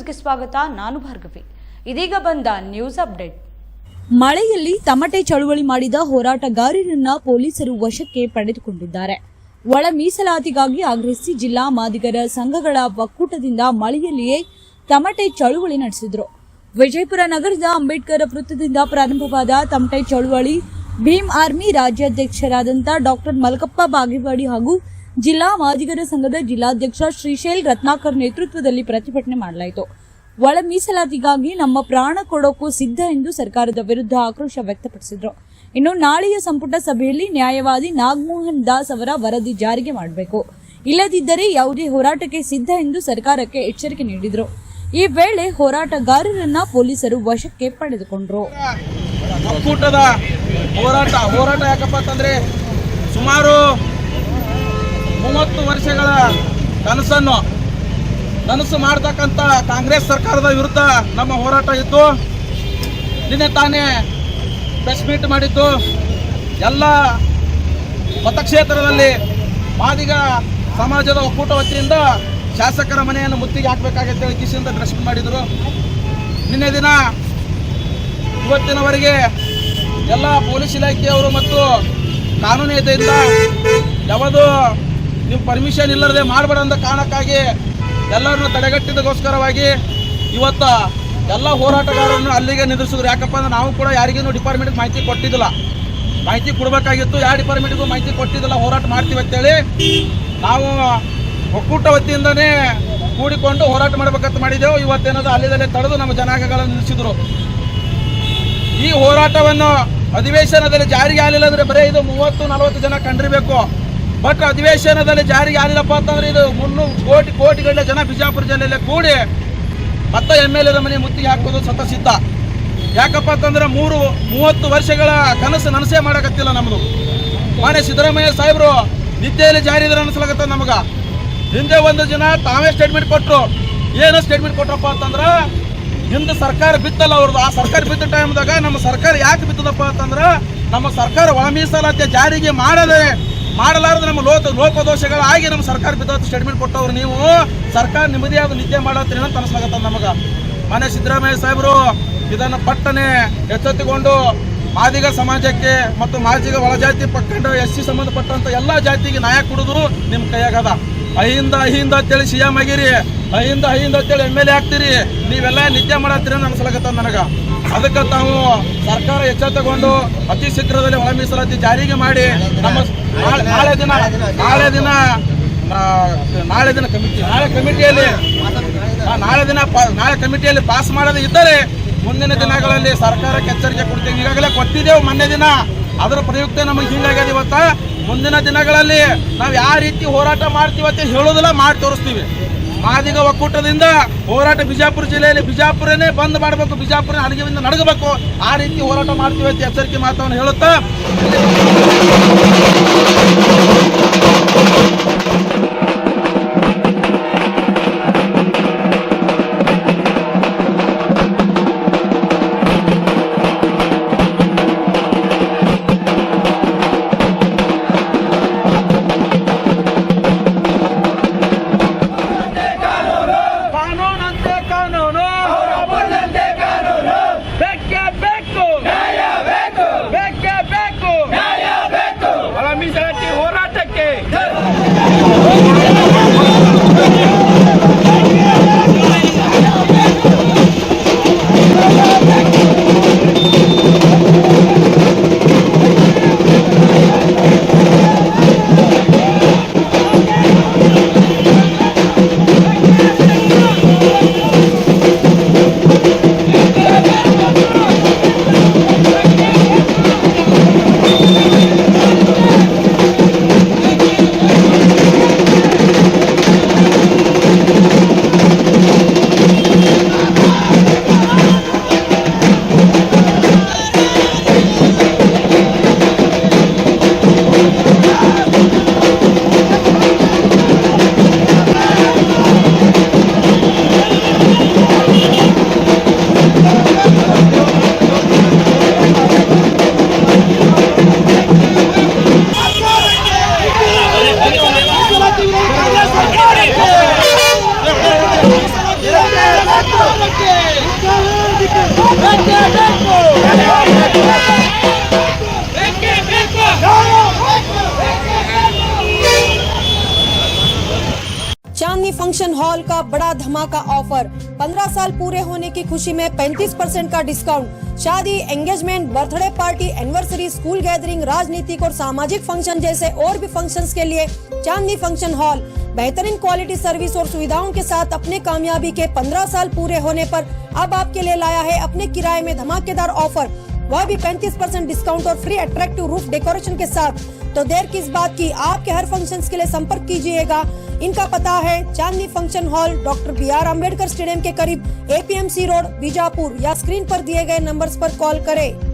ನ್ಯೂಸ್ಗೆ ಸ್ವಾಗತ, ನಾನು ಭಾರ್ಗವಿ. ಇದೀಗ ಬಂದ ನ್ಯೂಸ್ ಅಪ್ಡೇಟ್. ಮಳೆಯಲ್ಲಿ ತಮಟೆ ಚಳುವಳಿ ಮಾಡಿದ ಹೋರಾಟಗಾರರನ್ನ ಪೊಲೀಸರು ವಶಕ್ಕೆ ಪಡೆದುಕೊಂಡಿದ್ದಾರೆ. ಒಳ ಮೀಸಲಾತಿಗಾಗಿ ಆಗ್ರಹಿಸಿ ಜಿಲ್ಲಾ ಮಾದಿಗರ ಸಂಘಗಳ ಒಕ್ಕೂಟದಿಂದ ಮಳೆಯಲ್ಲಿಯೇ ತಮಟೆ ಚಳುವಳಿ ನಡೆಸಿದ್ರು. ವಿಜಯಪುರ ನಗರದ ಅಂಬೇಡ್ಕರ್ ವೃತ್ತದಿಂದ ಪ್ರಾರಂಭವಾದ ತಮಟೆ ಚಳುವಳಿ ಭೀಮ್ ಆರ್ಮಿ ರಾಜ್ಯಾಧ್ಯಕ್ಷರಾದಂಥ ಡಾಕ್ಟರ್ ಮಲ್ಕಪ್ಪ ಬಾಗೇವಾಡಿ ಹಾಗೂ ಜಿಲ್ಲಾ ಮಾದಿಗರ ಸಂಘದ ಜಿಲ್ಲಾಧ್ಯಕ್ಷ ಶ್ರೀಶೈಲ್ ರತ್ನಾಕರ್ ನೇತೃತ್ವದಲ್ಲಿ ಪ್ರತಿಭಟನೆ ಮಾಡಲಾಯಿತು. ಒಳ ಮೀಸಲಾತಿಗಾಗಿ ನಮ್ಮ ಪ್ರಾಣ ಕೊಡೋಕ್ಕೂ ಸಿದ್ಧ ಎಂದು ಸರ್ಕಾರದ ವಿರುದ್ಧ ಆಕ್ರೋಶ ವ್ಯಕ್ತಪಡಿಸಿದ್ರು. ಇನ್ನು ನಾಳೆಯ ಸಂಪುಟ ಸಭೆಯಲ್ಲಿ ನ್ಯಾಯವಾದಿ ನಾಗಮೋಹನ್ ದಾಸ್ ಅವರ ವರದಿ ಜಾರಿಗೆ ಮಾಡಬೇಕು. ಇಲ್ಲದಿದ್ದರೆ ಯಾವುದೇ ಹೋರಾಟಕ್ಕೆ ಸಿದ್ಧ ಎಂದು ಸರ್ಕಾರಕ್ಕೆ ಎಚ್ಚರಿಕೆ ನೀಡಿದ್ರು. ಈ ವೇಳೆ ಹೋರಾಟಗಾರರನ್ನ ಪೊಲೀಸರು ವಶಕ್ಕೆ ಪಡೆದುಕೊಂಡ್ರು. ಒಕ್ಕೂಟದ ಹೋರಾಟ ಹೋರಾಟ ಯಾಕಪ್ಪ ಅಂತಂದ್ರೆ ಸುಮಾರು ಮೂವತ್ತು ವರ್ಷಗಳ ಕನಸನ್ನು ಕನಸು ಮಾಡ್ತಕ್ಕಂಥ ಕಾಂಗ್ರೆಸ್ ಸರ್ಕಾರದ ವಿರುದ್ಧ ನಮ್ಮ ಹೋರಾಟ ಇತ್ತು ನಿನ್ನೆ ತಾನೇ ಪ್ರೆಸ್ ಮೀಟ್ ಮಾಡಿದ್ದು. ಎಲ್ಲ ಮತಕ್ಷೇತ್ರದಲ್ಲಿ ಮಾದಿಗ ಸಮಾಜದ ಒಕ್ಕೂಟ ವತಿಯಿಂದ ಶಾಸಕರ ಮನೆಯನ್ನು ಮುತ್ತಿಗೆ ಹಾಕಬೇಕಾಗತ್ತೆ ಕಿಶಿಯಿಂದ ಪ್ರೆಸ್ ಮೀಟ್ ಮಾಡಿದರು. ನಿನ್ನೆ ದಿನ ಇವತ್ತಿನವರೆಗೆ ಎಲ್ಲ ಪೊಲೀಸ್ ಇಲಾಖೆಯವರು ಮತ್ತು ಕಾನೂನಿಯತೆಯಿಂದ ಯಾವುದು ನೀವು ಪರ್ಮಿಷನ್ ಇಲ್ಲದೆ ಮಾಡಬೇಡ ಅಂತ ಕಾರಣಕ್ಕಾಗಿ ಎಲ್ಲರನ್ನು ತಡೆಗಟ್ಟಿದಗೋಸ್ಕರವಾಗಿ ಇವತ್ತು ಎಲ್ಲ ಹೋರಾಟಗಾರರನ್ನು ಅಲ್ಲಿಗೆ ನಿಲ್ಲಿಸಿದ್ರು. ಯಾಕಪ್ಪ ಅಂದ್ರೆ ನಾವು ಕೂಡ ಯಾರಿಗೇನು ಡಿಪಾರ್ಟ್ಮೆಂಟ್ಗೆ ಮಾಹಿತಿ ಕೊಟ್ಟಿದ್ದಿಲ್ಲ. ಮಾಹಿತಿ ಕೊಡಬೇಕಾಗಿತ್ತು. ಯಾವ ಡಿಪಾರ್ಟ್ಮೆಂಟ್ಗೂ ಮಾಹಿತಿ ಕೊಟ್ಟಿದ್ದಿಲ್ಲ. ಹೋರಾಟ ಮಾಡ್ತೀವಿ ಅಂತೇಳಿ ನಾವು ಒಕ್ಕೂಟ ವತಿಯಿಂದನೇ ಕೂಡಿಕೊಂಡು ಹೋರಾಟ ಮಾಡಬೇಕಂತ ಮಾಡಿದೆವು ಇವತ್ತೇನದು ಅಲ್ಲಿದಲ್ಲೇ ತಡೆದು ನಮ್ಮ ಜನಾಂಗಗಳನ್ನು ನಿಲ್ಲಿಸಿದ್ರು. ಈ ಹೋರಾಟವನ್ನು ಅಧಿವೇಶನದಲ್ಲಿ ಜಾರಿಗೆ ಆಗಲಿಲ್ಲ ಅಂದ್ರೆ ಬರೀ ಇದು ಮೂವತ್ತು ನಲವತ್ತು ಜನ ಕಂಡಿರಬೇಕು. ಬಟ್ ಅಧಿವೇಶನದಲ್ಲಿ ಜಾರಿಗೆ ಆಗಿಲ್ಲಪ್ಪ ಅಂತಂದ್ರೆ ಇದು ಮುನ್ನೂರು ಕೋಟಿ ಕೋಟಿಗಟ್ಟಲೆ ಜನ ಬಿಜಾಪುರ ಜಿಲ್ಲೆಯಲ್ಲಿ ಕೂಡಿ ಮತ್ತೆ ಎಂ ಎಲ್ ಎದ ಮನೆ ಮುತ್ತಿಗೆ ಹಾಕೋದು ಸತ ಸಿದ್ಧ. ಯಾಕಪ್ಪ ಅಂತಂದ್ರೆ ಮೂರು, ಮೂವತ್ತು ವರ್ಷಗಳ ಕನಸು ನನಸೇ ಮಾಡಕತ್ತಿಲ್ಲ ನಮ್ಮದು ಮಾನ್ಯ ಸಿದ್ದರಾಮಯ್ಯ ಸಾಹೇಬರು, ನಿದ್ದೆಯಲ್ಲಿ ಜಾರಿ ಇದ್ರೆ ಅನಿಸ್ಲಾಗತ್ತ ನಮಗ. ಹಿಂದೆ ಒಂದು ಜನ ತಾವೇ ಸ್ಟೇಟ್ಮೆಂಟ್ ಕೊಟ್ಟರು ಏನು ಸ್ಟೇಟ್ಮೆಂಟ್ ಕೊಟ್ಟಪ್ಪ ಅಂತಂದ್ರೆ, ಹಿಂದೆ ಸರ್ಕಾರ ಬಿತ್ತಲ್ಲ ಅವ್ರದ್ದು. ಆ ಸರ್ಕಾರ ಬಿದ್ದ ಟೈಮ್ದಾಗ ನಮ್ಮ ಸರ್ಕಾರ ಯಾಕೆ ಬಿತ್ತದಪ್ಪ ಅಂತಂದ್ರೆ, ನಮ್ಮ ಸರ್ಕಾರ ಒಳ ಮೀಸಲಾತಿ ಜಾರಿಗೆ ಮಾಡದೆ ಮಾಡಲಾರದೆ ನಮ್ಮ ಲೋಪ ಲೋಪದೋಷಗಳಾಗಿ ನಮ್ಮ ಸರ್ಕಾರ ಬಿದ್ದ ಸ್ಟೇಟ್ಮೆಂಟ್ ಕೊಟ್ಟವ್ರು ನೀವು. ಸರ್ಕಾರ ನಿಮ್ಮದೇ ಆದ ನಿದ್ದೆ ಮಾಡತ್ತೀರಿ ಅಂತ ಅನಿಸ್ಲಾಗತ್ತ ನಮಗ. ಮನೆ ಸಿದ್ದರಾಮಯ್ಯ ಸಾಹೇಬರು, ಇದನ್ನು ಪಟ್ಟನೆ ಎಚ್ಚೆತ್ತುಕೊಂಡು ಮಾದಿಗ ಸಮಾಜಕ್ಕೆ ಮತ್ತು ಮಾದಿಗ ಒಳಜಾತಿ ಪಕ್ಕಂಡ ಎಸ್ ಸಿ ಸಂಬಂಧಪಟ್ಟಂತ ಎಲ್ಲ ಜಾತಿಗೆ ನ್ಯಾಯ ಕೊಡುದು ನಿಮ್ಮ ಕೈಯಾಗದ. ಅಹಿಂದ ಅಹಿಂದ ಅಂತೇಳಿ ಸಿ ಎಂ ಆಗಿರಿ, ಅಹಿಂದ ಅಹಿಂದ ಅಂತೇಳಿ ಎಂ ಎಲ್ ಎ ಆಗ್ತೀರಿ, ನೀವೆಲ್ಲ ನಿದ್ದೆ ಮಾಡತ್ತೀರಿ ಅಂತ ಅನ್ಸ್ಲಾಗತ್ತ ನನಗ. ಅದಕ್ಕೆ ತಾವು ಸರ್ಕಾರ ಎಚ್ಚೆತ್ತುಕೊಂಡು ಅತಿ ಶೀಘ್ರದಲ್ಲಿ ಒಳ ಮೀಸಲಾತಿ ಜಾರಿಗೆ ಮಾಡಿ ನಮ್ಮ ನಾಳೆ- ದಿನ ನಾಳೆ ದಿನ ನಾಳೆ ದಿನ ಕಮಿಟಿ ನಾಳೆ ಕಮಿಟಿಯಲ್ಲಿ ನಾಳೆ ದಿನ ನಾಳೆ ಕಮಿಟಿಯಲ್ಲಿ ಪಾಸ್ ಮಾಡದೇ ಇದ್ದರೆ ಮುಂದಿನ ದಿನಗಳಲ್ಲಿ ಸರ್ಕಾರಕ್ಕೆ ಎಚ್ಚರಿಕೆ ಕೊಡ್ತೀವಿ. ಈಗಾಗಲೇ ಕೊಟ್ಟಿದ್ದೇವೆ ಮೊನ್ನೆ ದಿನ. ಅದರ ಪ್ರಯುಕ್ತ ನಮಗೆ ಹಿಂಗಾಗ್ಯದ ಇವತ್ತ. ಮುಂದಿನ ದಿನಗಳಲ್ಲಿ ನಾವು ಯಾವ ರೀತಿ ಹೋರಾಟ ಮಾಡ್ತೀವಿ ಅಂತ ಹೇಳೋದಿಲ್ಲ ಮಾಡಿ ತೋರಿಸ್ತೀವಿ. ಮಾದಿಗ ಒಕ್ಕೂಟದಿಂದ ಹೋರಾಟ ಬಿಜಾಪುರ ಜಿಲ್ಲೆಯಲ್ಲಿ ಬಿಜಾಪುರನೇ ಬಂದ್ ಮಾಡಬೇಕು ಬಿಜಾಪುರ ಅಡಿಗೆಯಿಂದ ನಡಗಬೇಕು ಆ ರೀತಿ ಹೋರಾಟ ಮಾಡ್ತೀವಿ ಅಂತ ಎಚ್ಚರಿಕೆ ಮಾತನ್ನು ಹೇಳುತ್ತಾ. फ़ंक्शन हॉल का बड़ा धमाका ऑफ़र। 15 साल पूरे होने की खुशी में 35 परसेंट का डिस्काउंट। शादी engagement birthday party anniversary school gathering राजनीतिक और सामाजिक फ़ंक्शन जैसे और भी फ़ंक्शंस के लिए चांदनी फ़ंक्शन हॉल बेहतरीन क्वालिटी सर्विस और सुविधाओं के साथ अपने कामयाबी के 15 साल पूरे होने पर अब आपके लिए लाया है अपने किराए में धमाकेदार ऑफ़र वह भी 35 परसेंट डिस्काउंट और फ्री अट्रैक्टिव रूफ डेकोरेशन के साथ। तो देर किस बात की? आपके हर फ़ंक्शंस के लिए संपर्क कीजिएगा। इनका पता है, Chandni function hall, doctor B R Ambedkar stadium के करीब एपीएमसी रोड, बीजापुर, या स्क्रीन पर दिए गए नंबर्स पर कॉल करें।